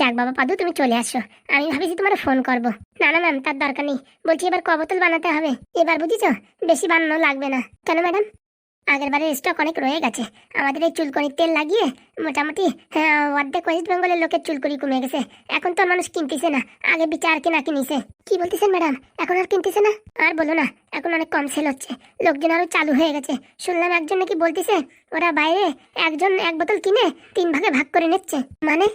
যাক বাবা পাদু তুমি চলে আসো। আমি ভাবিছি তোমার ফোন করব। না না ম্যাম তার দরকার নেই। বলছি এবার ক বোতল বানাতে হবে। এবার বুঝিছো? বেশি বানানো লাগবে না। কেন ম্যাডাম আগের বারে স্টক অনেক রয়ে গেছে। আমাদের এই চুলকনির তেল লাগিয়ে মোটামুটি হ্যাঁ, অর্ধেক ওয়েস্ট বেঙ্গলের লোকের চুলকুনি কমে গেছে। এখন তো আর মানুষ কিনতেছে না। আগে বিচার কেনা কিনিছে। কি বলতেছেন ম্যাডাম এখন আর কিনতেছে না? আর বলো না এখন অনেক কম সেল হচ্ছে। লোকজন আরও চালু হয়ে গেছে। শুনলাম একজন নাকি বলতেছে ওরা বাইরে একজন এক বোতল কিনে তিন ভাগে ভাগ করে নিচ্ছে। মানে?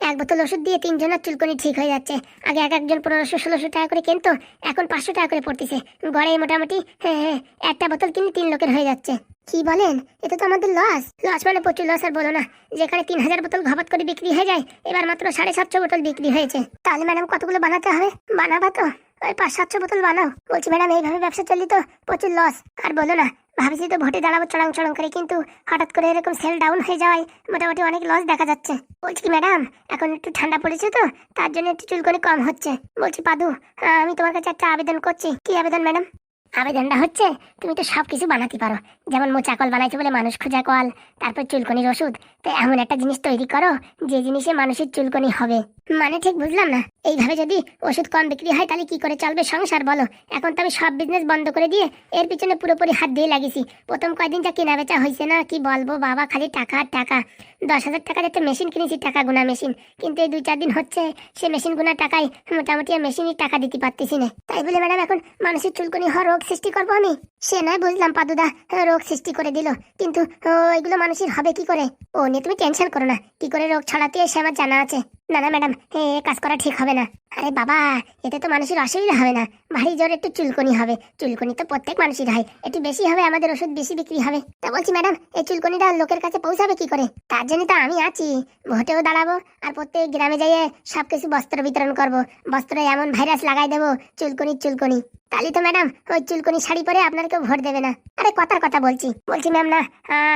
এক বোতল ওষুধ দিয়ে তিনজনের চুলকুনি ঠিক হয়ে যাচ্ছে। আগে এক একজন পনেরোশো, ষোলোশো টাকা করে কিনতো, এখন পাঁচশো টাকা করে পড়তেছে। গড়ে মোটামুটি হ্যাঁ হ্যাঁ একটা বোতল কিনে তিন লোকের হয়ে যাচ্ছে। কি বলেন? এটা তো আমাদের লস লস মানে প্রচুর লস আর বলো না। যেখানে তিন হাজার বোতল ঘবাত করে বিক্রি হয়ে যায়, এবার মাত্র সাড়ে সাতশো বোতল বিক্রি হয়েছে। তাহলে ম্যাডাম কতগুলো বানাতে হবে? বানাবা তো। ওই পাঁচ সাতশো বোতল বানাও। বলছি, ম্যাডাম, এইভাবে ব্যবসা চললি তো প্রচুর লস আর বলো না, ভাবছি তো ভোটে দাঁড়াবো চড়াং চড়াং করে, কিন্তু হঠাৎ করে এরকম সেল ডাউন হয়ে যাওয়ায় মোটামুটি অনেক লস দেখা যাচ্ছে। বলছি কি, ম্যাডাম, এখন একটু ঠান্ডা পড়েছে তো, তার জন্য একটু চুলকনি কম হচ্ছে। বলছি, পাদু আমি তোমার কাছে একটা আবেদন করছি। কি আবেদন, ম্যাডাম? আবেদনটা হচ্ছে, তুমি তো সব কিছু বানাতে পারো। যেমন মোচা কল বানাইছো বলে মানুষ খোঁজা কল, তারপর চুলকনির ওষুধ। তো এমন একটা জিনিস তৈরি করো, যে জিনিসে মানুষের চুলকনি হবে। মানে ঠিক বুঝলাম না? এইভাবে যদি ওষুধ কম বিক্রি হয়, তাহলে কি করে চলবে সংসার বলো? এখন তো আমি সব বিজনেস বন্ধ করে দিয়ে এর পিছনে পুরোপুরি হাত দিয়ে লাগিয়েছি। প্রথম কয়দিন যা কেনা বেচা হয়েছে না, কি বলব বাবা, খালি টাকা আর টাকা। দশ হাজার টাকার একটা মেশিন কিনেছি, টাকা গুনা মেশিন কিন্তু এই দুই চার দিন হচ্ছে, সে মেশিন গোনা টাকায় মোটামুটি মেশিনই টাকা দিতে পারতেছি না। তাই বলে ম্যাডাম এখন মানুষের চুলকনি রোগ সৃষ্টি করব আমি? সে নয় বুঝলাম পাদুদা। রোগ সৃষ্টি করে দিল। কিন্তু ও, এগুলো মানুষের হবে কি করে? ও নিয়ে তুমি টেনশন করো না। কি করে রোগ ছড়াতে সে আমার জানা আছে। না না, ম্যাডাম, এ কাজ করা ঠিক হবে না। আরে বাবা, এতে তো মানুষের অসুবিধা হবে না। ভারী জ্বর একটু চুলকনি হবে। চুলকনি তো প্রত্যেক মানুষের হয়। একটু বেশি হবে, আমাদের ওষুধ বেশি বিক্রি হবে। তা বলছি, ম্যাডাম, এই চুলকনিটা লোকের কাছে পৌঁছাবে কি করে? তার জন্য তো আমি আছি। ভোটেও দাঁড়াবো আর প্রত্যেক গ্রামে যাইয়ে সবকিছু বস্ত্র বিতরণ করব। বস্ত্রে এমন ভাইরাস লাগাই দেবো চুলকনি চুলকনি। তাহলে তো ম্যাডাম, ওই চুলকনি শাড়ি পরে আপনার কেউ ভোট দেবে না। আরে কথার কথা বলছি। বলছি, ম্যাম, না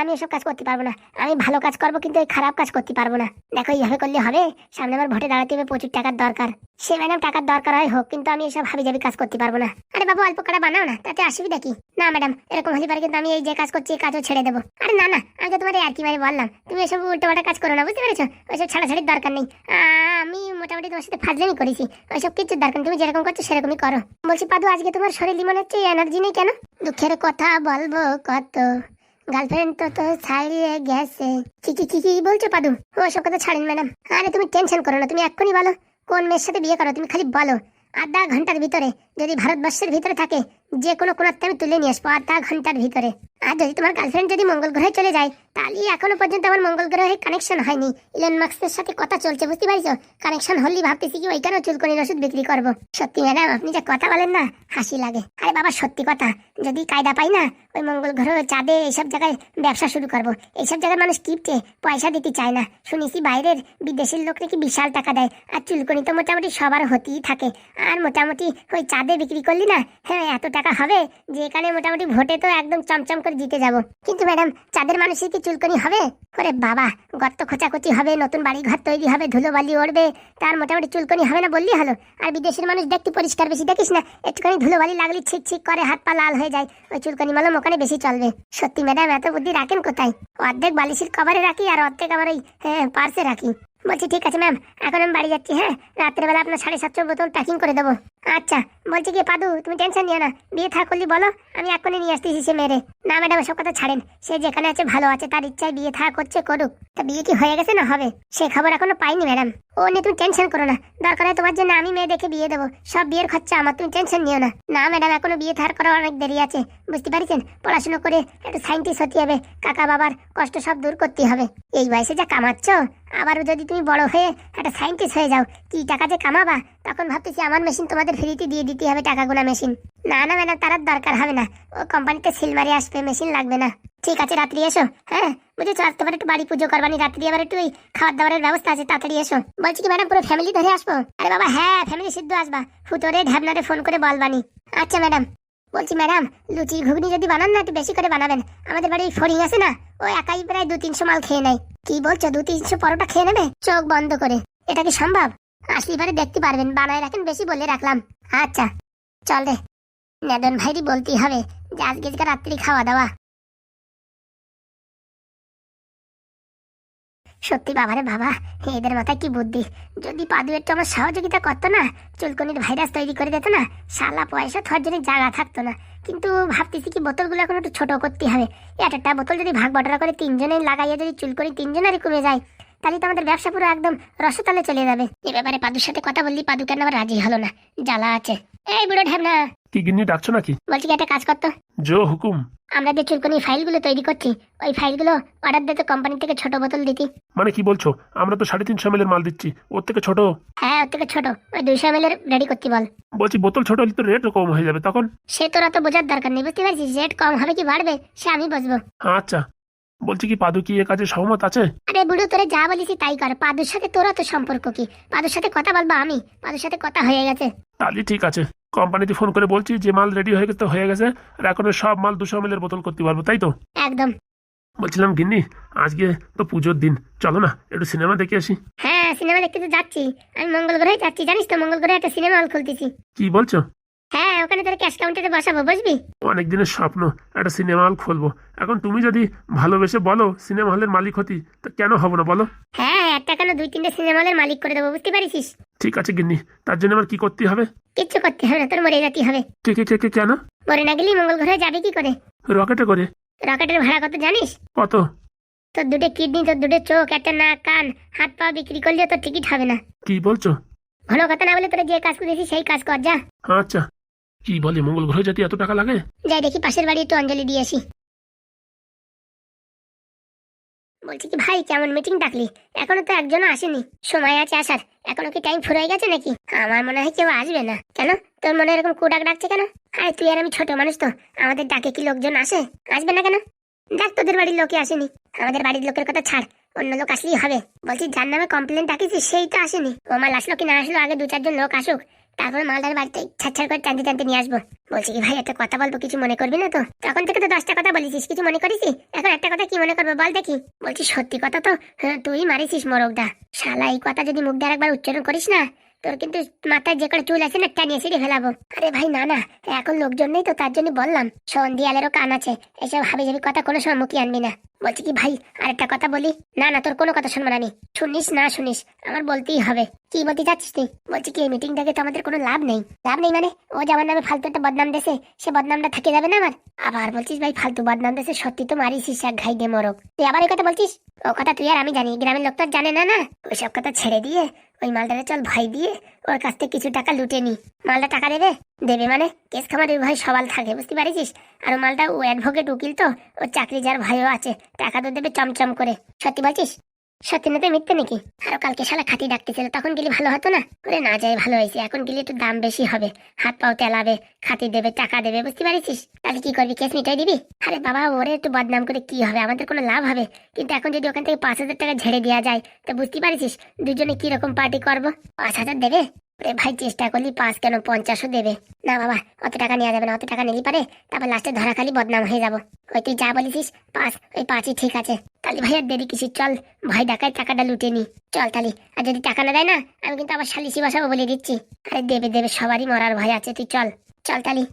আমি এসব কাজ করতে পারব না। আমি ভালো কাজ করব, কিন্তু খারাপ কাজ করতে পারব না। দেখো, এইভাবে করলে হবে। সামনে আমার ভোটে দাঁড়াতে হবে, প্রচুর টাকার দরকার। সে ম্যাডাম টাকার দরকার হয় হোক, কিন্তু আমি এসব হাবি যাবি কাজ করতে পারব না। আরে বাবু, অল্প কটা বানাও না, তাতে অসুবিধা কি? না ম্যাডাম, এরকম হলে পারে কিন্তু আমি এই যে কাজ করছি, এই কাজও ছেড়ে দেবো। আরে না না, আমি তো তোমার আর কি মানে বললাম, তুমি এসব উল্টো পাল্টা কাজ করো না, বুঝতে পেরেছ? ওইসব ছাড়াছাড়ির দরকার নেই। আমি মোটামুটি তোমার সাথে ফাজলামি করেছি, ওইসব কিছুর দরকার। তুমি যেরকম করছ সেরকমই করো। বলছি, পাদু, আজকে তোমার শরীর মনে হচ্ছে এনার্জি নেই কেন? দুঃখের কথা বলব কত। গার্লফ্রেন্ড তো তো ছাড়িয়ে গেছে। কি কি কি কি বলছো পাদু? ও, সব কথা ছাড়েন, ম্যাডাম। আরে, তুমি টেনশন করো না, তুমি এক্ষুনি বলো। কোন মেয়ের সাথে বিয়ে করো, তুমি খালি বলো। আধা ঘণ্টার ভিতরে যদি ভারতবর্ষের ভিতরে থাকে যে কোনো কোনাতে আমি তুলে নিয়ে আসব আধা ঘণ্টার ভিতরে। আর যদি তোমার গার্লফ্রেন্ড যদি মঙ্গল গ্রহে চলে যায়, তাহলে এখনও পর্যন্ত আমার মঙ্গল গ্রহে কানেকশন হয়নি। ইলন মার্কসের সাথে কথা চলছে, বুঝতে পারছ? কানেকশন হলেই ভাবতেছি কি ওইখানেও চুলকনির ওষুধ বিক্রি করব। সত্যি ম্যাডাম আপনি যে কথা বলেন না, হাসি লাগে। আরে বাবা, সত্যি কথা। যদি কায়দা পাই না, ওই মঙ্গল গ্রহ, চাঁদে এইসব জায়গায় ব্যবসা শুরু করব। এইসব জায়গায় মানুষ কিপটে, পয়সা দিতে চায় না। শুনেছি বাইরের বিদেশের লোক নাকি বিশাল টাকা দেয়। আর চুলকনি তো মোটামুটি সবার হতেই থাকে। আর মোটামুটি ওই চাঁদে বিক্রি করলি না হ্যাঁ এত টাকা হবে, যে এখানে মোটামুটি ভোটে তো একদম চমচম করে জিতে যাব। কিন্তু ম্যাডাম, চাঁদের মানুষের কি চুলকনি হবে? ওরে বাবা, গর্ত খোঁচাখুচি হবে, নতুন বাড়ি ঘর তৈরি হবে ধুলো বালি উড়বে তার মোটামুটি চুলকনি হবে না বললি হলো? আর বিদেশের মানুষ দেখতে পরিষ্কার বেশি দেখিস না, একটুখানি ধুলো বালি লাগলে ছিক ছিক করে, হাত পা লাল হয়ে যায়, ওই চুলকনি মলম ওখানে বেশি চলবে। সত্যি ম্যাডাম, এত বুদ্ধি রাখেন কোথায়? অর্ধেক বালিশের কভারে রাখি আর অর্ধেক আবার ওই পার্সে রাখি। বলছি ঠিক আছে ম্যাম, এখন আমি বাড়ি যাচ্ছি হ্যাঁ? রাত্রেবেলা আপনার সাড়ে সাতশো বোতল প্যাকিং করে দেবো। আচ্ছা বলছি কি, পাদু, তুমি টেনশন নিও না। বিয়ে থাক করলি বলো, আমি এখনই নিয়ে আসতেছি সে মেরে না, ম্যাডাম সব কথা ছাড়েন। সে যেখানে আছে, ভালো আছে, তার ইচ্ছায় বিয়ে থাক, করছে, করুক। তা বিয়ে কি হয়ে গেছে না হবে? সে খবর এখনও পাইনি, ম্যাডাম। ও নিয়ে তুমি টেনশন করো না। দরকার হয় তোমার জন্য আমি মেয়ে দেখে বিয়ে দেবো। সব বিয়ের খরচা আমার, তুমি টেনশন নিও না। না, ম্যাডাম, এখনও বিয়ে থার করা অনেক দেরি আছে। বুঝতে পারছেন? পড়াশোনা করে একটু সাইন্টিস্ট হতে হবে। কাকা বাবার কষ্ট সব দূর করতে হবে। এই বয়সে যা কামাচ্ছ, আবারও যদি তুমি বড় হয়ে একটা সাইন্টিস্ট হয়ে যাও, কি টাকা যে কামাবা? তখন ভাবতেছি আমার মেশিন তোমাদের ফ্রিতে দিয়ে দিতে হবে টাকা গোনা মেশিন না না ম্যাডাম তার দরকার হবে না। ও কোম্পানিতে সিল মারি আসবে মেশিন লাগবে না। ঠিক আছে, রাত্রি এসো হ্যাঁ? বুঝেছ, আজ তোমার একটু বাড়ি পুজো করবানি, রাত্রি আবার একটু ওই খাবার দাবারের ব্যবস্থা আছে, তাড়াতাড়ি এসো। বলছি কি ম্যাডাম পুরো ফ্যামিলি ধরে আসব? আরে বাবা হ্যাঁ ফ্যামিলি সিদ্ধ আসবা। ফুটোরে, ঢ্যাবনারে ফোন করে বলবানি। আচ্ছা ম্যাডাম বলছি ম্যাডাম লুচি ঘুগনি যদি বানান না, একটু বেশি করে বানাবেন। আমাদের বাড়ি ফড়িং আছে না, ও একাই প্রায় দু তিনশো মাল খেয়ে নেয়। কি বলছো দু তিনশো পরোটা খেয়ে নেবে? চোখ বন্ধ করে। এটা কি সম্ভব? আসলে দেখতে পারবেন, বানায় রাখেন, বেশি বলে রাখলাম। আচ্ছা চল রে। নেদন ভাইরই বলতেই হবে যে, আজকে রাত্রি খাওয়া দাওয়া। সত্যি বাবারে বাবা, এদের মাথায় কি বুদ্ধি? যদি পাদু একটু আমার সহযোগিতা করতো না, চুলকনির ভাইরাস তৈরি করে দিত না সালা পয়সা থার জন্য জায়গা থাকতো না। কিন্তু ভাবতেছি কি, বোতলগুলো এখন একটু ছোট করতে হবে। এক একটা বোতল যদি ভাগ বটরা করে তিনজনে লাগাইয়ে যদি চুলকনি তিনজনেরই কমে যায় তাহলে তো আমাদের ব্যবসা পুরো একদম রসতালে চলে যাবে। এ ব্যাপারে পাদুর সাথে কথা বললি পাদু কেন আবার রাজি হলো না? জ্বালা আছে। এই বুড়ো ঢ্যাবনা। কি গিন্নি ডাকছো নাকি? বলছি কি একটা কাজ করতো জো হুকুম। আমরা যে চুলকনি ফাইলগুলো তৈরি করছি ওই ফাইলগুলো অর্ডার দিতে কোম্পানি থেকে ছোট বোতল দিতি। মানে কি বলছো? আমরা তো সাড়ে তিনশো এর মাল দিচ্ছি ওর থেকে ছোট? হ্যাঁ ওর থেকে ছোট। ওই দুইশো এম রেডি করতে বল। বলছি বোতল ছোট হলে তো রেটও কম হয়ে যাবে তখন? সে তোরা তো বোঝার দরকার নেই বুঝতে পারছিস? রেট কম হবে কি বাড়বে সে আমি বুঝব আচ্ছা। বলছি কি পাদু কি এ কাজে সহমত আছে? আরে বুড়ো তোরে যা বলিস তাই কর। পাদুর সাথে তোর অত সম্পর্ক কি? পাদুর সাথে কথা বলব আমি। পাদুর সাথে কথা হয়ে গেছে। তাহলে ঠিক আছে। কোম্পানিতে ফোন করে বলছি যে মাল রেডি হয়ে গেছে তো হয়ে গেছে। আর এখন সব মাল দুশো এর বোতল করতে পারব তাই তো? একদম। বলছিলাম গিন্নি আজকে তো পুজোর দিন। চলো না একটু সিনেমা দেখে আসি। হ্যাঁ সিনেমা দেখতে তো যাচ্ছি। আমি মঙ্গল গ্রহে যাচ্ছি জানিস তো মঙ্গল গ্রহে একটা সিনেমা হল খুলতেছি। কি বলছো? হ্যাঁ ওখানে তোর ক্যাশ কাউন্টারে বসাবো বুঝবি অনেক দিনের স্বপ্ন একটা সিনেমা হল খুলবো। এখন তুমি যদি ভালোবেসে বলো সিনেমা হলের মালিক হতি তা কেন হব না বলো? হ্যাঁ একটা কেন দুই তিনটে সিনেমা হলের মালিক করে দেবো বুঝতে পারিস ঠিক আছে গিন্নি তার জন্য আমার কি করতে হবে? কিচ্ছু করতে হবে না তোর মরে যেতে হবে। কে কে কে কে কেন? মরে না গেলেই মঙ্গল গ্রহে যাবে কি করে? রকেটে করে। রকেটের ভাড়া কত জানিস? কত? তোর দুটো কিডনি তোর দুটো চোখ একটা নাক কান হাত পা বিক্রি করলে তোর টিকিট হবে না। কি বলছো? ঘন কথা না বলে তোরা যে কাজ করেছিস সেই কাজ কর যা। আচ্ছা। কি বলে, মঙ্গল গ্রহ জাতি এত টাকা লাগে? যাই দেখি, পাশের বাড়ি একটু অঞ্জলি দিয়ে আসি। বলছি কি, ভাই, কেমন মিটিং ডাকলি? এখনও তো একজনও আসেনি। সময় আছে আসার। এখনও কি টাইম ফুরাই গেছে নাকি? আমার মনে হয় কেউ আসবে না। কেন? তোর মনে এরকম কুডাক ডাকছে কেন? আরে, তুই আর আমি ছোট মানুষ তো। আমাদের ডাকে কি লোকজন আসে? আসবে না কেন? দেখ তোদের বাড়ির লোকে আসেনি। আমাদের বাড়ির লোকের কথা ছাড়। অন্য লোক আসলেই হবে। বলছি, যার নামে কমপ্লেন ডাকিছি সেই তো আসেনি। ও মাল আসলো কি না আসলো, আগে দু চারজন লোক আসুক। তারপর মালটার বাড়িতে ছাড় করে টানতে টানতে নিয়ে আসব। বলছি কি ভাই একটা কথা বলব কিছু মনে করবি না তো? তখন থেকে তো দশটা কথা বলেছিস কিছু মনে করিস? এখন একটা কথা কি মনে করব বল দেখি। বলছি সত্যি কথা তো? হ্যাঁ, তুই মারিছিস মোরগদা শালা এই কথা যদি মুখ দিয়ে একবার উচ্চারণ করিস না তোর কিন্তু মাথায় যে করে চুল আছে না টানিয়ে ছিঁড়ে ফেলাবো। আরে ভাই না না এখন লোকজন নেই তো তার জন্য বললাম। শোন দিয়ালেরও কান আছে এসব হাবি জাবি কথা কোনো সময় মুখে আনবি না। বলছি কি ভাই, আরেকটা কথা বলি? না না, তোর কোনো কথা শুনব না শুনিস না শুনিস, আমার বলতেই হবে। কি বলতে চাচ্ছিস তুই? বলছি কি, এই মিটিং থেকে তো আমাদের কোনো লাভ নেই। লাভ নেই মানে? ও যে আমার নামে ফালতু একটা বদনাম দেশে সে বদনামটা থেকে যাবে না আমার? আবার বলছিস ভাই, ফালতু বদনাম দেশে সত্যি তো মারিসিস এক ঘাই দে মরক তুই আবার এই কথা বলছিস? ও কথা তুই আর আমি জানি, গ্রামের লোক তো আর জানে না না? ওইসব কথা ছেড়ে দিয়ে, ওই মালটারে চল ভাই দিয়ে ওর কাছ থেকে কিছু টাকা লুটে নি। মালটা টাকা দেবে দেবে মানে? কেস খামারের ভাই সবাল থাকে, বুঝতে পারিস আর মালটা ও অ্যাডভোকেট উকিল তো। ওর চাকরি যার ভয়ও আছে, টাকা তো দেবে চমচম করে। সত্যি বলছিস? সত্যি না তো মিথ্যে নাকি? আরও কালকে শালা খাতি ডাকতেছিল, তখন গেলে ভালো হতো না? ওরে না যাই, ভালো হয়েছে। এখন গেলে একটু দাম বেশি হবে। হাত পাও তেলাবে খাতি দেবে, টাকা দেবে, বুঝতে পারিস তাহলে কি করবি, কেস মিটাই দিবি? আরে বাবা, ওরে একটু বদনাম করে কি হবে? আমাদের কোনো লাভ হবে? কিন্তু এখন যদি ওখান থেকে পাঁচ হাজার টাকা ঝেড়ে দেওয়া যায়, তো বুঝতে পারিস দুজনে কি রকম পার্টি করব? পাঁচ হাজার দেবে? ভাই, চেষ্টা করলি পাঁচ কেন? পঞ্চাশও দেবে। না বাবা, অত টাকা নেওয়া যাবে না, অত টাকা নিলি পারে, তারপর লাস্টে ধরা খালি বদনাম হয়ে যাব। ওই তুই যা বলেছিস পাঁচ ওই পাঁচই ঠিক আছে। তাহলে ভাই, আর দেরি কিছু চল ভাই ডাকায় টাকাটা লুটে নি। চল তালি আর যদি টাকা না দেয় না, আমি কিন্তু আবার সালিশি বসাবো বলে দিচ্ছি। আরে দেবে দেবে, সবারই মরার ভয় আছে, তুই চল। চল তালি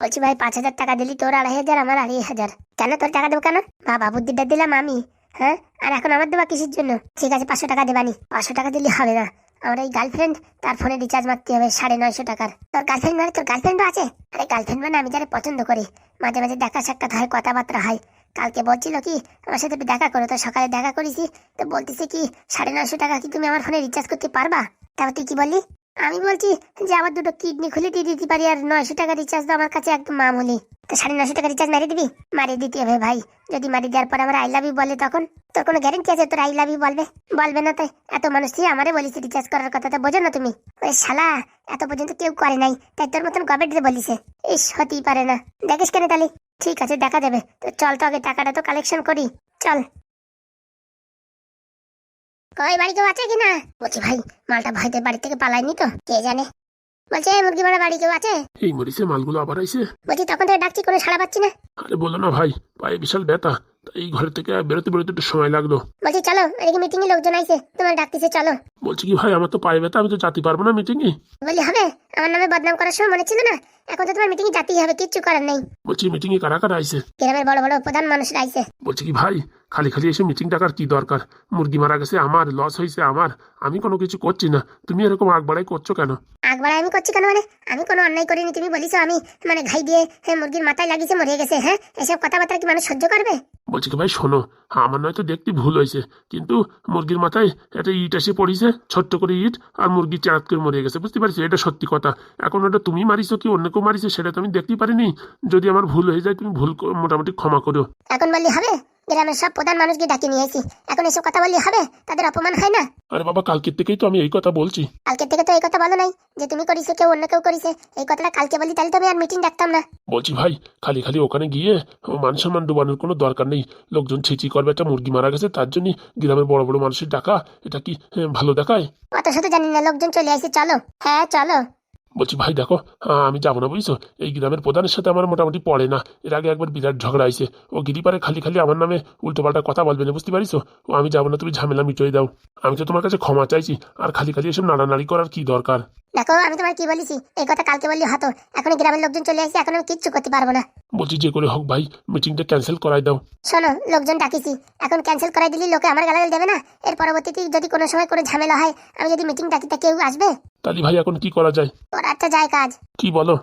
বলছি ভাই, পাঁচ হাজার টাকা দিলি, তোর আড়াই হাজার, আমার আড়াই হাজার। কেন তোর টাকা দেবো কেন? বাবা বুদ্ধিটা দিলাম আমি হ্যাঁ? আর এখন আমার দেবা কিসের জন্য? ঠিক আছে, পাঁচশো টাকা দেবানি। পাঁচশো টাকা দিলে হবে না। আমার এই গার্লফ্রেন্ড তার ফোনে রিচার্জ মারতে হবে সাড়ে নয়শো টাকার। তোর গার্লফ্রেন্ড মানে তোর গার্লফ্রেন্ডও আছে? আরে গার্লফ্রেন্ড মানে আমি যারা পছন্দ করি। মাঝে মাঝে দেখা সাক্ষাৎ হয়, কথাবার্তা হয়। কালকে বলছিল কি, আমার সাথে দেখা করো, তো সকালে দেখা করেছি। তো বলতেছে কি, সাড়ে নয়শো টাকা কি তুমি আমার ফোনে রিচার্জ করতে পারবা? তারপর তুই কি বললি? আমি বলছি যে আমার দুটো কিডনি খুলে দিয়ে দিতে পারি আর নয়শো টাকা রিচার্জ তো আমার কাছে একদম মামুলি। তো সাড়ে নশো টাকা রিচার্জ মারিয়ে দিবি? মারিয়ে দিতে হবে ভাই। যদি মারিয়ে দেওয়ার পর আমার আই লাভ ইউ বলে তখন, তোর কোনো গ্যারেন্টি আছে তোর আই লাভ ইউ বলবে? বলবে না তাই। এত মানুষ তুই আমারে বলিস রিচার্জ করার কথা, তো বোঝো না তুমি। ওই শালা, এত পর্যন্ত কেউ করে নাই, তাই তোর মতন গভর্নমেন্ট বলিছে ইস, হতেই পারে না। দেখিস কেন তাহলে ঠিক আছে, দেখা যাবে। তো চল তো আগে টাকাটা তো কালেকশন করি। চল। কই বাড়ি কেউ আছে কিনা? বলছি ভাই মালটা ভয়তে বাড়ি থেকে পালায়নি তো কে জানে? বলছে "এই মুরগি মারা বাড়ি কেউ আছে? এই মরিচে মালগুলো আবার আইছে? বলছি তখন থেকে ডাকছি কোনো সাড়া পাচ্ছি না? আরে বলো না ভাই পায়ে বিশাল ব্যথা এই ঘর থেকে বেরোতে বেরোতে একটু সময় লাগল। বলছি চলো এদিকে মিটিং এ লোকজন আইছে তোমার ডাকতেছে চলো। বলছি কি ভাই আমার তো পায়ে ব্যথা আমি তো যেতে পারব না মিটিংয়ে বলি হবে আমার নামে বদনাম করার সময় মনে ছিল না এখন তো তোমার মিটিং এ যেতেই হবে কিচ্ছু করার নেই। বলছি মিটিংয়ে কারা কারা আইছে? গ্রামের বড় বড় প্রধান মানুষরা আইছে। বলছি কি ভাই খালি খালি এসে মিটিং ডাকার কি দরকার? মুরগি মারা গেছে আমার লস হয়েছে আমার। আমি কোনো কিছু করছি না। তুমি এরকম আগ বাড়াই করছ কেন? একবার আমি করছি কেন মানে? আমি কোনো অন্যায় করিনি তুমি বলিস আমি মানে ঘাই দিয়ে হ্যাঁ, মুরগির মাথায় লাগিয়েছে মরে গেছে হ্যাঁ? এসব কথাবার্তা কি মানুষ সহ্য করবে? বলছি কি ভাই শোনো আমার নয়তো দেখতে ভুল হয়েছে কিন্তু মুরগির মাথায় একটা ইট এসে পড়িছে ছোট্ট করে ইট আর মুরগি চারাত করে মরে গেছে বুঝতে পারছি? এটা সত্যি কথা। এখন ওটা তুমি মারিছো কি অন্য কেউ মারিছে সেটা তো আমি দেখতেই পারিনি। যদি আমার ভুল হয়ে যায় তুমি ভুল মোটামুটি ক্ষমা করো। এখন বললি হবে? গ্রামের সব প্রধান মানুষকে ডাকি নিয়ে এসি এখন এসব কথা বললি হবে? তাদের অপমান হয় না? আরে বাবা কালকের থেকেই তো আমি এই কথা বলছি। কালকে থেকে তো এই কথা বলো নাই যে তুমি করিছো কেউ অন্য কেউ করিছে। এই কথাটা কালকে বলি তাহলে তো আমি আর মিটিং ডাকতাম না। বলছি ভাই খালি খালি ওখানে গিয়ে মান সম্মান ডুবানোর কোনো দরকার নেই। লোকজন ছিচি করবে একটা মুরগি মারা গেছে তার জন্য গ্রামের বড় বড় মানুষের ডাকা। এটা কি হ্যাঁ, ভালো দেখায়? অত শুধু জানি না লোকজন চলে আসছে চলো। হ্যাঁ চলো। বলছি, ভাই, দেখো আমি যাব না, বুঝছ? এই গ্রামের প্রধানের সাথে আমার মোটামুটি পড়ে না। এর আগে একবার বিরাট ঝগড়া হয়েছে। ও গিরিপারে খালি খালি আমার নামে উল্টোপাল্টা কথা বলবে না, বুঝতে পারিস ও, আমি যাব না, তুমি ঝামেলা মিটিয়ে দাও। আমি তো তোমার কাছে ক্ষমা চাইছি, আর খালি খালি এসব নাড়ানাড়ি করার কি দরকার? দেখো আমি তোমার কি বলেছি? এই কথা কালকে বললি হতো। এখন গ্রামের লোকজন চলে আসছে এখন আমি কিচ্ছু করতে পারব না। বলছি যে করে হোক ভাই মিটিংটা ক্যান্সেল করাই দাও। শোনো লোকজন ডাকিছি। এখন ক্যান্সেল করাই দিলি লোকে আমার গালাগাল দেবে না? এর পরবর্তীতে যদি কোনো সময় কোনো ঝামেলা হয় আমি যদি মিটিং ডাকি তা কেউ আসবে? তাহলে ভাই এখন কি করা যায়? ওর একটা যায় কাজ। কি বলো?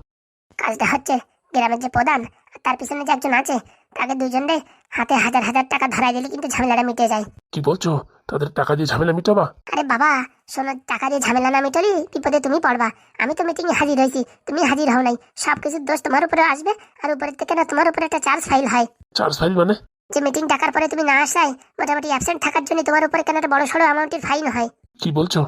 কাজটা হচ্ছে গ্রামের যে প্রধান তার পিছনে যে একজন আছে তাকে দুজনে হাতে হাজার হাজার টাকা ধরাই দিলে কিন্তু ঝামেলাটা মিটে যায়। কি বলছো? তাদের টাকা দিয়ে ঝামেলা মিটাবা? আরে বাবা শোনো টাকা দিয়ে ঝামেলা না মিটলি বিপদে তুমি পড়বা। আমি তো মিটিংয়ে হাজির হয়েছি তুমি হাজির হও নাই। সব কিছুর দোষ তোমার উপরে আসবে আর উপরের থেকে না তোমার উপরে একটা চার্জ ফাইল হয়। চার্জ ফাইল মানে? যে মিটিং ডাকার পরে তুমি না আসায় মোটামুটি অ্যাবসেন্ট থাকার জন্য তোমার উপরে কেন একটা বড় সড়ো অ্যামাউন্টের ফাইন হয়। কি বলছো?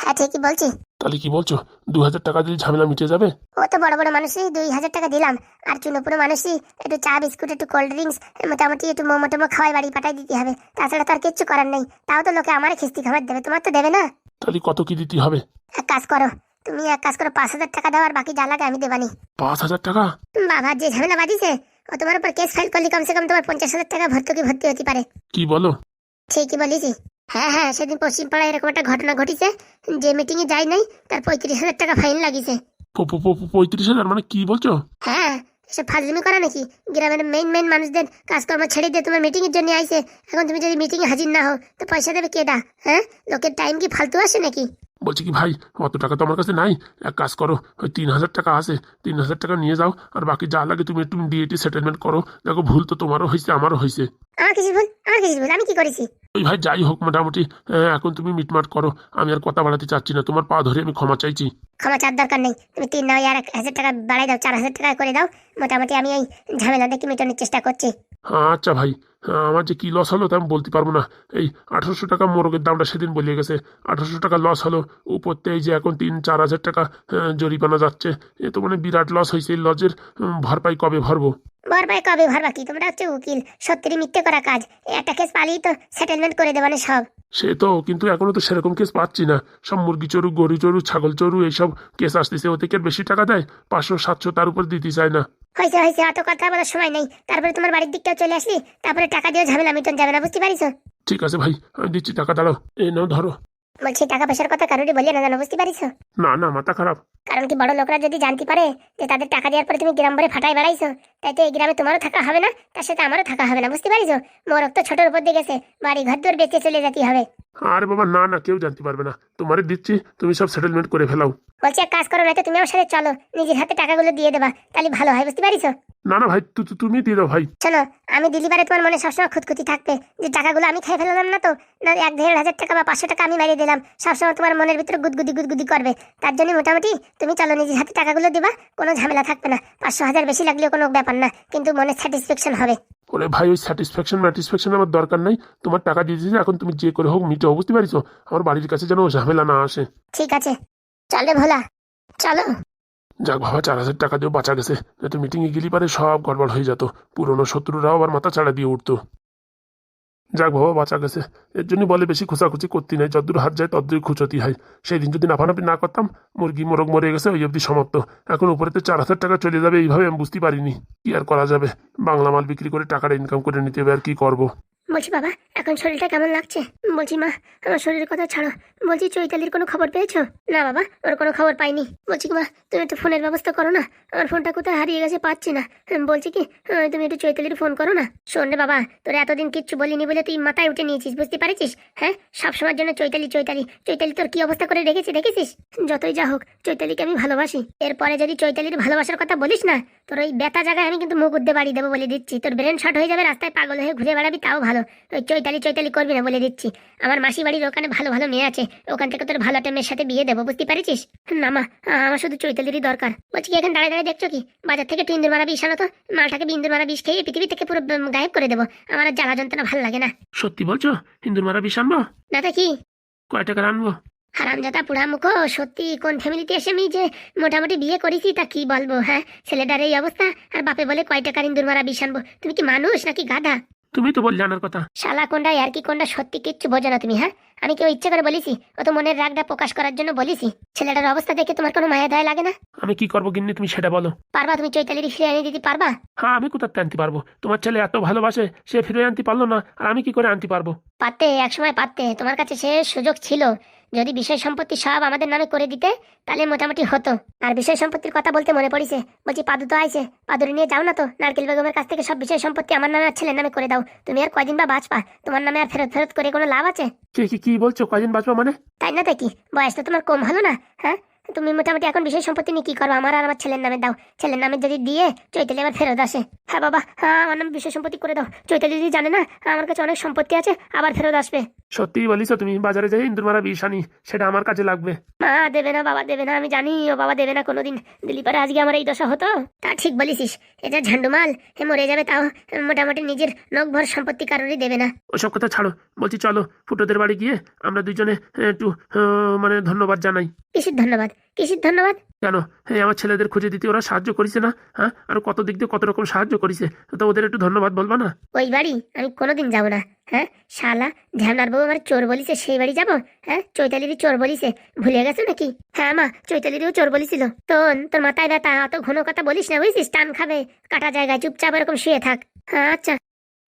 হ্যাঁ ঠিকই বলছি। তাহলে কি বলছো? দু হাজার টাকা দিয়ে ঝামেলা মিটে যাবে? ও তো বড় বড় মানুষই দুই হাজার টাকা দিলাম। আর চুনোপুরো মানুষই একটু চা বিস্কুট একটু কোল্ড ড্রিঙ্কস মোটামুটি একটু মোমো টোমো খাওয়াই বাড়ি পাঠাই দিতে হবে। তাছাড়া তো আর কিচ্ছু করার নেই। তাও তো লোকে আমার খিস্তি খাবার দেবে। তোমার তো দেবে না? তাহলে কত কি দিতে হবে? এক কাজ করো তুমি এক কাজ করো পাঁচ হাজার টাকা দাও আর বাকি যা লাগে আমি দেবানি। পাঁচ হাজার টাকা? বাবা যে ঝামেলা বাদিছে ও তোমার উপর কেস ফাইল করলে কমসে কম তোমার পঞ্চাশ হাজার টাকা ভর্তুকি ভর্তি হতে পারে। কি বলো? ঠিকই বলিছি। হ্যাঁ হ্যাঁ সেদিন পশ্চিম পাড়ায় এরকম একটা ঘটনা ঘটেছে যে মিটিংয়ে যাই নাই তার পঁয়ত্রিশ হাজার টাকা ফাইন লাগিছে। পঁয়ত্রিশ হাজার? মানে কি বলছো? হ্যাঁ সে ফাজলিমি করা নাকি? গ্রামের মেইন মেইন মানুষদের কাজকর্ম ছেড়ে দিয়ে তোমার মিটিং এর জন্য আইছে। এখন তুমি যদি মিটিং হাজির না হও তো পয়সা দেবে কেডা হ্যাঁ? লোকের টাইম কি ফালতু আসে নাকি? বলছি কি ভাই অত টাকা তো আমার কাছে নাই। এক কাজ করো ওই তিন হাজার টাকা আছে তিন হাজার টাকা নিয়ে যাও আর বাকি যা লাগে তুমি একটু ডিএটি সেটেলমেন্ট করো। দেখো ভুল তো তোমারও হয়েছে আমারও হয়েছে আমার কিছু ভুল আমার কিছু ভুল আমি কি করেছি? ওই ভাই যাই হোক মোটামুটি আহ, এখন তুমি মিটমাট করো আমি আর কথা বাড়াতে চাচ্ছি না তোমার পা ধরে আমি ক্ষমা চাইছি। ক্ষমা চার দরকার নেই তুমি তিন নাও আর এক হাজার টাকা বাড়াই দাও চার হাজার টাকা করে দাও মোটামুটি আমি এই ঝামেলা দেখে মেটানোর চেষ্টা করছি। হ্যাঁ আচ্ছা ভাই হ্যাঁ, আমার যে কি লস হলো তা আমি বলতে পারব না। এই আঠারোশো টাকা মোরগের দামটা সেদিন বলিয়ে গেছে। আঠারোশো টাকা লস হলো উপরতে এই যে এখন তিন চার হাজার টাকা আহ, জরিমানা যাচ্ছে। এ তো মানে বিরাট লস হয়েছে এই লজের ভরপাই কবে ভরবো? ভরপাই কবে ভরবা কি? তোমরা হচ্ছে উকিল সত্যি মিথ্যে করা কাজ। একটা কেস পালিয়ে তো সেটেলমেন্ট করে দেবানে সব। সে তো কিন্তু এখনও তো সেরকম কেস পাচ্ছি না। সব মুরগি চড়ু গরু চড়ু ছাগল চড়ু এইসব কেস আসতেছে। ওতে কি বেশি টাকা দেয়? পাঁচশো সাতশো তার উপর দিতে চায় না। হয়েছে হয়েছে অত কথা বলার সময় নেই। তারপরে তোমার বাড়ির দিকটাও চলে আসলি তারপরে টাকা দিয়ে ঝামেলা মিটন যাবে না বুঝতে পারিস ঠিক আছে ভাই আমি দিচ্ছি টাকা দাঁড়াও। এই নাও ধরো। বলছি টাকা পয়সার কথা কারোরই বলিয়ে না জানো বুঝতে পারিস না না মাথা খারাপ। কারণ কি বড় লোকরা যদি জানতে পারে যে তাদের টাকা দেওয়ার পরে তুমি গ্রাম ভরে ফাটাই বেড়াইছো তাই তো এই গ্রামে তোমারও থাকা হবে না তার সাথে আমারও থাকা হবে না বুঝতে পারিস মোরক তো ছোটোর উপর দিয়ে গেছে বাড়ি ঘর দূর বেঁচে চলে যেতে হবে। আরে বাবা না না কেউ জানতে পারবে না। তোমারে দিচ্ছি তুমি সব সেটেলমেন্ট করে ফেলাও। বলছি এক কাজ করো না তো তুমি আমার সাথে চলো নিজের হাতে টাকাগুলো দিয়ে দেবা তাহলে ভালো হয় বুঝতে পারিস না না ভাই তু- তু- তুমি দিয়ে দাও ভাই। শোনো আমি দিলি পারে তোমার মনে সবসময় খুঁতখুতি থাকবে যে টাকাগুলো আমি খেয়ে ফেললাম না তো না এক দেড় হাজার টাকা বা পাঁচশো টাকা আমি মারিয়ে দিলাম সবসময় তোমার মনের ভিতরে গুদগুদি গুদগুদি করবে তার জন্য মোটামুটি তুমি চলো নিজের হাতে টাকাগুলো দিবা কোনো ঝামেলা থাকবে না। পাঁচশো হাজার বেশি লাগলেও কোনো ব্যাপার না কিন্তু মনে স্যাটিসফ্যাকশন হবে। ওরে ভাই ওই স্যাটিসফ্যাকশন ম্যাটিসফ্যাকশন আমার দরকার নাই। তোমার টাকা দিয়ে দিয়েছি এখন তুমি যে করে হোক মিটাও বুঝতে পারিস আমার বাড়ির কাছে যেন ঝামেলা না আসে। ঠিক আছে। চলে ভোলা চলো। যাক বাবা চার হাজার টাকা দিয়েও বাঁচা গেছে। নয়তো মিটিংয়ে গেলি পারে সব গড়বড় হয়ে যেত। পুরনো শত্রুরাও আবার মাথা চাড়া দিয়ে উঠতো। যাক বাবা, বাঁচা গেছে। এর জন্য বলে বেশি খোঁচাখুচি করতে নাই। যদ্দূর হাত যায় তদ্দূর খুচতি হয়। সেই দিন যদি নাফানাফি না করতাম, মুরগি মোরগ মরে গেছে, ওই অবধি সমাপ্ত। এখন উপরে তো চার হাজার টাকা চলে যাবে, এইভাবে আমি বুঝতে পারিনি। কি আর করা যাবে? বাংলা মাল বিক্রি করে টাকাটা ইনকাম করে নিতে হবে, আর কি করব? বলছি, বাবা, এখন শরীরটা কেমন লাগছে? বলছি, মা, আমার শরীরের কথা ছাড়ো। বলছি, চৈতালির কোনো খবর পেয়েছ? না, বাবা, ওর কোনো খবর পাইনি। বলছি, মা, তুমি একটু ফোনের ব্যবস্থা করো না। আমার ফোনটা কোথায় হারিয়ে গেছে পাচ্ছি না। বলছি কি তুমি একটু চৈতালির ফোন করো না? শোন রে বাবা, তোর এতদিন কিচ্ছু বলিনি বলে তুই মাথায় উঠে নিয়েছিস, বুঝতে পারছিস? হ্যাঁ সবসময়ের জন্য চৈতালি চৈতালি। চৈতালি তোর কি অবস্থা করে রেখেছি, দেখেছিস? যতই যা হোক, চৈতালিকে আমি ভালোবাসি। এরপরে যদি চৈতালির ভালোবাসার কথা বলিস না, তোর ওই ব্যথা জায়গায় আমি কিন্তু মুখ উদ্দে বাড়ি দেবো বলে দিচ্ছি। তোর ব্রেন শর্ট হয়ে যাবে, রাস্তায় পাগল হয়ে ঘুরে বেড়াবি, তাও ভালো ওই চৈতালি চৈতালি করবি না বলে দিচ্ছি। আমার মাসি বাড়ির ওখানে ভালো ভালো মেয়ে আছে। ওখান থেকে তোর ভালো একটা মেয়ের সাথে বিয়ে দেবো বুঝতে পারছিস? না মা আমার শুধু চৈতালিরই দরকার। বলছি কি এখন দাঁড়িয়ে দাঁড়িয়ে দেখছ কি? বাজার থেকে একটু ইন্দুর মারা বিষ আনো তো। মালটাকে ইন্দুর মারা বিষ খেয়ে পৃথিবী থেকে পুরো গায়েব করে দেবো। আমার আর জ্বালা যন্ত্রণা ভালো লাগে না। সত্যি বলছো? হিন্দুর মারা বিষ আনব? না তো কি? কয় টাকার আনব? হারামজাদা পুরা মুখো সত্যি কোন ফ্যামিলিতে এসে আমি যে মোটামুটি বিয়ে করেছি তা কি বলব হ্যাঁ? ছেলেটার এই অবস্থা আর বাপে বলে কয় টাকার ইন্দুর মারা বিষ আনব? তুমি কি মানুষ নাকি গাধা? তুমি তো বললে আনার কথা। শালা কোনটা আর কি কোনটা সত্যি কিচ্ছু বোঝো না তুমি হ্যাঁ? আমি কেউ ইচ্ছে করে বলিছি ও তো মনের রাগটা প্রকাশ করার জন্য বলিছি ছেলেটার অবস্থা দেখে তোমার কোনো মায়া দয়া লাগে না? আমি কি করব গিন্নি তুমি সেটা বলো। পারবা তুমি চৈতালির ফিরে এনে দিতে পারবা? হ্যাঁ আমি কোথাতে আনতে পারব? তোমার ছেলে এত ভালোবাসে সে ফিরে আনতে পারল না আর আমি কি করে আনতে পারব? পারতে একসময় পারতে তোমার কাছে সে সুযোগ ছিল। যদি বিষয় সম্পত্তি সব আমাদের নামে করে দিতে তাহলে মোটামুটি হতো। আর বিষয় সম্পত্তির কথা বলতে মনে পড়িছে বলছি পাদু তো আইছে পাদুরে নিয়ে যাও না তো নারকেল বেগমের কাছ থেকে সব বিষয় সম্পত্তি আমার নামে আর ছেলের নামে করে দাও। তুমি আর কয়দিন বা বাঁচপা তোমার নামে আর ফেরত ফেরত করে কোনো লাভ আছে? কে, কি কি বলছো? কয়দিন বাঁচবো মানে? তাই না তাই কি? বয়স তো তোমার কম হলো না হ্যাঁ? তুমি মোটামুটি এখন বিষয় সম্পত্তি নিয়ে কি করো আমার আর আমার ছেলের নামে দাও। ছেলের নামে যদি দিয়ে চৈতালি আবার ফেরত আসে। হ্যাঁ বাবা হ্যাঁ আমার নামে বিষয় সম্পত্তি করে দাও। চৈতালি যদি জানে না আমার কাছে অনেক সম্পত্তি আছে আবার ফেরত আসবে। সত্যিই বলিস তুমি বাজারে যাই ইন্দুর মারা বিষ আনি সেটা আমার কাছে লাগবে। মা দেবে না বাবা দেবে না আমি জানি ও বাবা দেবে না কোনোদিন। দিলি পারে আজকে আমার এই দশা হতো? তা ঠিক বলিসিস। এটা ঝান্ডুমাল হে মরে যাবে তাও মোটামুটি নিজের নখ ভর সম্পত্তি কারোরই দেবে না। ওসব কথা ছাড়ো বলছি চলো ফুটোদের বাড়ি গিয়ে আমরা দুজনে একটু মানে ধন্যবাদ জানাই। কিসির ধন্যবাদ? কিসির ধন্যবাদ? কেন? হ্যাঁ আমার ছেলেদের খুঁজে দিতে ওরা সাহায্য করেছে না? হ্যাঁ? আর কত দিক দিয়ে কত রকম সাহায্য করেছে? তো ওদের একটু ধন্যবাদ বলবা না? ওই বাড়ি আমি কোনোদিন যাব না হ্যাঁ? শালা ঝ্যামনার বউ আমার চোর বলিছে সেই বাড়ি যাব? হ্যাঁ? চৈতালিরই চোর বলিছে ভুলে গেছো নাকি? হ্যাঁ মা চৈতালিরও চোর বলিছিল। তোন তোর মাথায় ব্যথা অত ঘন কথা বলিস না বুঝছিস? টান খাবে কাটা জায়গায় চুপচাপ এরকম শুয়ে থাক। হ্যাঁ আচ্ছা।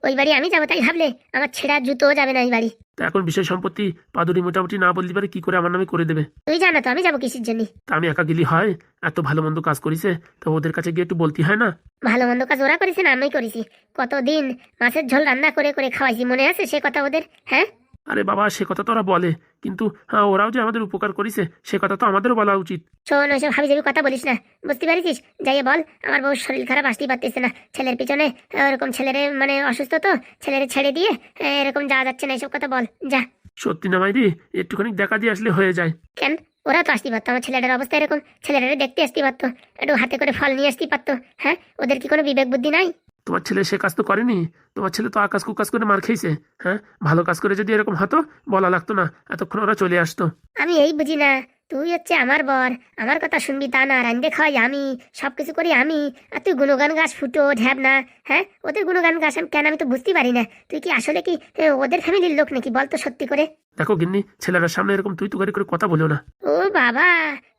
ওই বাড়ি আমি যাব তাই ভাবলে। আমার ছেঁড়া জুতোও যাবে না এই বাড়ি। তা এখন বিষয় সম্পত্তি পাদুরি মোটামুটি না বলতে পারে কি করে আমার নামে করে দেবে? তুই জানা তো আমি যাব কিসের জন্য? তা আমি একা গেলি হয় এত ভালো মন্দ কাজ করিছে তো ওদের কাছে গিয়ে একটু বলতে হয় না? ভালো মন্দ কাজ ওরা করেছে না আমি করেছি। কতদিন মাছের ঝোল রান্না করে করে খাওয়াইছি মনে আছে সে কথা ওদের? হ্যাঁ? আরে বাবা সে কথা তো ওরা বলে। কিন্তু হ্যাঁ, ওরাও যে আমাদের উপকার করেছে সে কথা তো আমাদেরও বলা উচিত। শোন ওইসব হাবি যাবি কথা বলিস না। বুঝতে পারিস যাইয়ে বল আমার বউ শরীর খারাপ আসতেই পারতেছে না। ছেলের পিছনে ওরকম ছেলের মানে অসুস্থ তো ছেলের ছেড়ে দিয়ে এরকম যাওয়া যাচ্ছে না এসব কথা বল যা। সত্যি না মাইরি একটুখানি দেখা দিয়ে আসলে হয়ে যায়। কেন? ওরা তো আসতে পারতো আমার ছেলেটার অবস্থা এরকম। ছেলেটারে দেখতে আসতে পারতো একটু হাতে করে ফল নিয়ে আসতে পারতো হ্যাঁ? ওদের কি কোনো বিবেক বুদ্ধি নাই? তোমার ছেলে সে কাজ তো করেনি। তোমার ছেলে তো আকাশ কুকাশ করে মার খেয়েছে হ্যাঁ? ভালো কাজ করে যদি এরকম হতো বলা লাগতো না। এতক্ষণ ওরা চলে আসতো। আমি এই বুঝি না। তুই হচ্ছে আমার বর। আমার কথা শুনবি তা না। রান্দে খাওয়াই আমি। সবকিছু করি আমি। আর তুই গুণগান গাছ ফুটো ঢ্যাব না হ্যাঁ? ওদের গুণগান গাছ আমি কেন? আমি তো বুঝতে পারি না। তুই কি আসলে কি ওদের ফ্যামিলির লোক নাকি? বল তো সত্যি করে। দেখো গিন্নি ছেলেরার সামনে এরকম তুই তুকারি করে কথা বলো না। ও বাবা!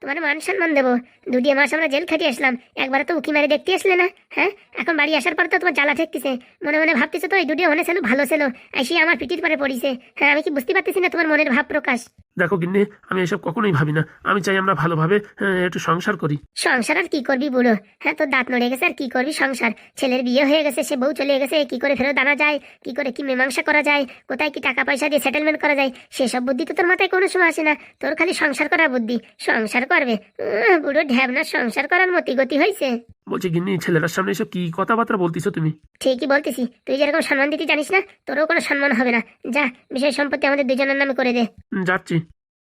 তোমার মান সম্মান দেবো। দুটিয়ে মাস আমরা জেল খাটিয়ে আসলাম। একবার তো উকি মারে দেখতে আসলে না হ্যাঁ? এখন বাড়ি আসার পর তো তোমার জ্বালা ঠেকতেছে। মনে মনে ভাবতেছে তো এই দুটিয়ে মনে ছিল ভালো ছিল এসে আমার পিটির পরে পড়িছে। হ্যাঁ আমি কি বুঝতে পারতেছি না তোমার মনের ভাব প্রকাশ? দেখো গিন্নি আমি এসব কখনোই ভাবি না। আমি চাই আমরা ভালোভাবে আহ, একটু সংসার করি। সংসার আর কি করবি বুড়ো? হ্যাঁ তোর দাঁত নড়ে গেছে আর কি করবি সংসার? ছেলের বিয়ে হয়ে গেছে সে বউ চলে গেছে কি করে ফেরত আনা যায়? কি করে কি মীমাংসা করা যায়? কোথায় কি টাকা পয়সা দিয়ে সেটেলমেন্ট করা যায়? সেসব বুদ্ধি তো তোর মাথায় কোনো সময় আসে না। তোর খালি সংসার করার বুদ্ধি। সংসার উহ, বুড়ো ঢ্যাবনা সংসার করার মতি গতি হয়েছে বলছি গিন্নি ছেলেরার সামনে এসব কি কথাবার্তা বলতিছো তুমি? ঠিকই বলতেছি। তুই যেরকম সম্মান দিতে জানিস না তোরও কোনো সম্মান হবে না। যা বিষয় সম্পত্তি আমাদের দুজনের নামে করে দে। যাচ্ছি।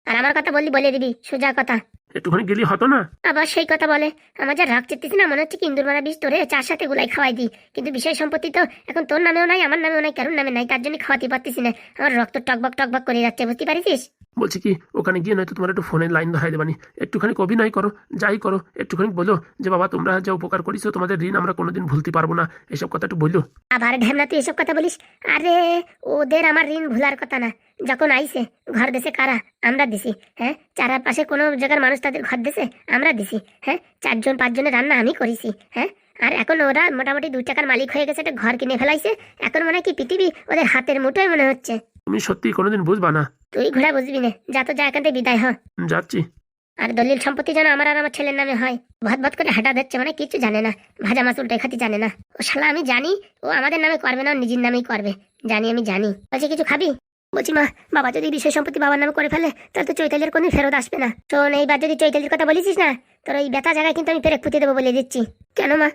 আর আমার কথা বললি বলে দিবি সোজা কথা। একটুখানি গেলি হতো না? আবার সেই কথা বলে। আমার যা রাগ চেতেছি না মনে হচ্ছে কি ইন্দুর মারা বিষ তোরে চার সাথে গুলাই খাওয়াই দিই। কিন্তু বিষয় সম্পত্তি তো এখন তোর নামেও নাই আমার নামেও নাই কারোর নামে নাই তার জন্য খাওয়াতে পারতেছি না। আমার রক্ত টকবক টকবক করে যাচ্ছে বুঝতে পারিস বলছি কি ওখানে গিয়ে নয়তো তোমার একটু ফোনের লাইন ধরাই দেবানি। একটুখানি অভিনয় করো যাই করো একটুখানি বলো যে বাবা তোমরা যা উপকার করিছো তোমাদের ঋণ আমরা কোনোদিন ভুলতে পারব না। এসব কথা একটু বলল আবার ঢ্যামনা তুই এসব কথা বলিস? আরে ওদের আমার ঋণ ভুলার কথা না। যখন আইছে ঘর দেশে কারা? আমরা দিছি হ্যাঁ? চারপাশে কোনো জায়গার মানুষ তাদের ঘর দেশে আমরা দিছি হ্যাঁ? চারজন পাঁচজনের রান্না আমি করেছি হ্যাঁ? আর এখন ওরা মোটামুটি দু টাকার মালিক হয়ে গেছে একটা ঘর কিনে ফেলাইছে। এখন মনে হয় কি পৃথিবী ওদের হাতের মুঠোয় মনে হচ্ছে। তুমি সত্যি কোনোদিন বুঝবা না। তুই ঘোড়া বুঝবি না। যা তো যা এখান থেকে বিদায় হ। যাচ্ছি। আর দলিল সম্পত্তি যেন আমার আর আমার ছেলের নামে হয়। ভাত ভাত করে হাঁটা দিচ্ছে মানে কিছু জানে না। ভাজা মাছ উল্টে খাতি জানে না। ও শালা আমি জানি। ও আমাদের নামে করবে না নিজের নামেই করবে। জানি আমি জানি। বলছি কিছু খাবি? বলছি মা বাবা যদি বিষয় সম্পত্তি বাবার নামে করে ফেলে তাহলে তো চৈতালির কোনো ফেরত আসবে না। শোন এইবার যদি চৈতালির কথা বলেছিস না তোর ওই ব্যথা জায়গায় কিন্তু আমি পেরেক পুঁতে দেবো বলে দিচ্ছি। কেন মা?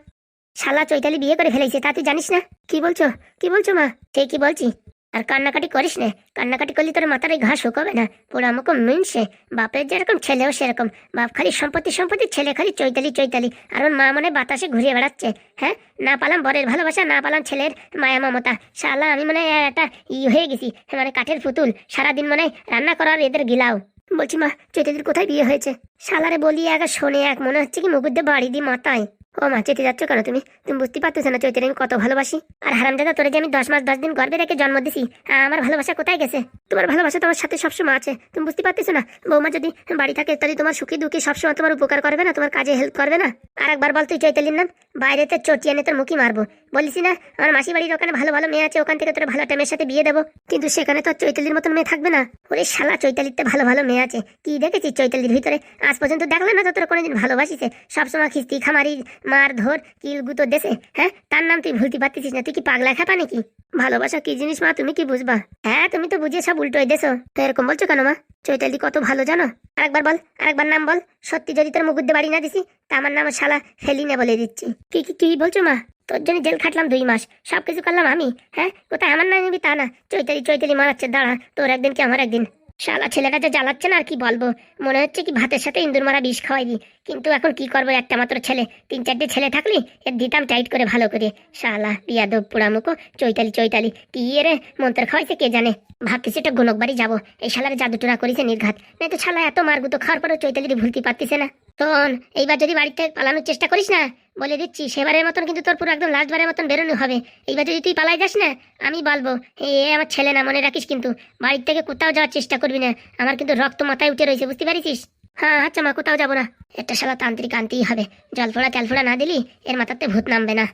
শালা চৈতালি বিয়ে করে ফেলেছে তা তুই জানিস না? কি বলছো? কি বলছো মা? ঠিক কি বলছি। আর কান্নাকাটি করিস না। কান্নাকাটি করলে তোর মাথার ওই ঘাস শুকোবে না। পুরো আমাকে মিনসে বাপের যেরকম ছেলেও সেরকম। বাপ খালি সম্পত্তি সম্পত্তি, ছেলে খালি চৈতালি চৈতালি। আর ওর মা মনে বাতাসে ঘুরিয়ে বেড়াচ্ছে। হ্যাঁ? না পালাম বরের ভালোবাসা, না পালাম ছেলের মায়া মমতা। শালা, আমি মানে একটা ই হয়ে গেছি। মানে কাঠের পুতুল। সারাদিন মানে রান্না করার এদের গিলাও। বলছি মা, চৈতালির কোথায় বিয়ে হয়েছে? শালারে বলি এক শোনে এক। মনে হচ্ছে কি মুকুদ্দে বাড়ি দি মাথায়। ও মা চেতে যাচ্ছ কেন তুমি? তুমি বুঝতে পারতেছো না চৈতালি আমি কত ভালোবাসি। আর হারামজাদা, তোরে যে আমি দশ মাস, দশ দিন গর্বে রেখে জন্ম দিছি আমার ভালোবাসা কোথায় গেছে? তোমার ভালোবাসা তোমার সাথে সবসময় আছে। তুমি বুঝতে পারতেছো না? বৌমা যদি বাড়ি থাকে, তাহলে তোমার সুখী দুঃখী সবসময় তোমার উপকার করবে না, তোমার কাজে হেল্প করবে না? আর একবার বল তুই চৈতালির নাম? বাইরেতে চটিয়ে তোর মুখই মারবো। বলিস না, আমার মাসি বাড়ির ওখানে ভালো ভালো মেয়ে আছে, ওখান থেকে তোর ভালো একটা মেয়ের সাথে বিয়ে দেবো। কিন্তু সেখানে তো চৈতালির মতন মেয়ে থাকবে না। ওরে শালা চৈতালিতে ভালো ভালো মেয়ে আছে। কি দেখেছিস চৈতালির ভিতরে? আজ পর্যন্ত দেখলাম না তো তোর কোনোদিন ভালোবাসিছে। সবসময় খিস্তি খামারি মার ধর, কিল গুতো দেশে হ্যাঁ? তার নাম তুই ভুলতে পারতিস না, তুই কি পাগলা খাপা নাকি? ভালোবাসা কি জিনিস মা, তুমি কি বুঝবা? হ্যাঁ তুমি তো বুঝিয়ে সব উল্টোই দেছো। তো এরকম বলছো কেন মা? চৈতালি কত ভালো জানো? আরেকবার বল, আরেকবার নাম বল। সত্যি যদি তোর মুগুদ্দে বাড়ি না দিছি, তা আমার নাম শালা ফেলিনে বলে দিচ্ছি। কি কি কি বলছো মা? তোর জন্য জেল খাটলাম দুই মাস সব কিছু করলাম আমি হ্যাঁ? কোথায় আমার নাম নিবি তা না। চৈতালি চৈতালি মারাচ্ছে, দাঁড়া, তোর একদিন কি আমার একদিন? শালা ছেলেটা যে জ্বালাচ্ছে না আর কি বলব? মনে হচ্ছে কি ভাতের সাথে ইন্দুর মারা বিষ খাওয়াই দি কিন্তু এখন কি করব একটা মাত্র ছেলে? তিন চারটে ছেলে থাকলি এর দিতাম টাইট করে ভালো করে। শালা বিয়াদব পোড়ামুখো চৈতালি চৈতালি। কি রে, মন্ত্র খাওয়াইছে কে জানে? ভাবতেছি একটা গোলক বাড়ি যাব। এই শালার জাদুটোনা করেছে নির্ঘাত। নাই তো শালা এত মারগুতো, খাওয়ার পরেও চৈতালি ভুলতে পারতেছে না। শোন, এইবার যদি বাড়িতে পালানোর চেষ্টা করিস না বলে দিচ্ছি, সেবারের মতন কিন্তু তোর পুরো একদম লাস্টবারের মতন বেরোনো হবে। এইবার যদি তুই পালাই যাস না, আমি বলব, এ আমার ছেলে না, মনে রাখিস কিন্তু, বাড়ির থেকে কোথাও যাওয়ার চেষ্টা করবি না। আমার কিন্তু রক্ত মাথায় উঠে রয়েছে, বুঝতে পারিস হ্যাঁ আচ্ছা মা, কোথাও যাব না। একটা শালা তান্ত্রিক আনতেই হবে। জল ফোড়া, তেল ফোড়া না দিলি, এর মাথাতে ভূত নামবে না।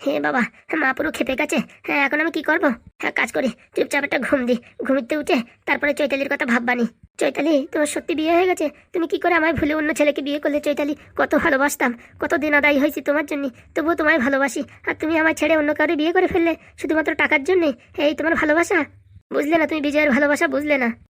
হে বাবা, মা পুরো খেপে গেছে। হ্যাঁ এখন আমি কি করব? হ্যাঁ কাজ করি, চুপচাপ একটা ঘুম দি, ঘুমিতে উঠে তারপরে চৈতালির কথা ভাববানি। চৈতালি, তোমার সত্যি বিয়ে হয়ে গেছে? তুমি কি করে আমায় ভুলে অন্য ছেলেকে বিয়ে করলে চৈতালি? কত ভালোবাসতাম, কত দিন আদায়ী হয়েছি তোমার জন্য, তবুও তোমায় ভালোবাসি। আর তুমি আমার ছেড়ে অন্য কারও বিয়ে করে ফেললে, শুধুমাত্র টাকার জন্যে? এই তোমার ভালোবাসা? বুঝলে না তুমি বিজয়ের ভালোবাসা, বুঝলে না।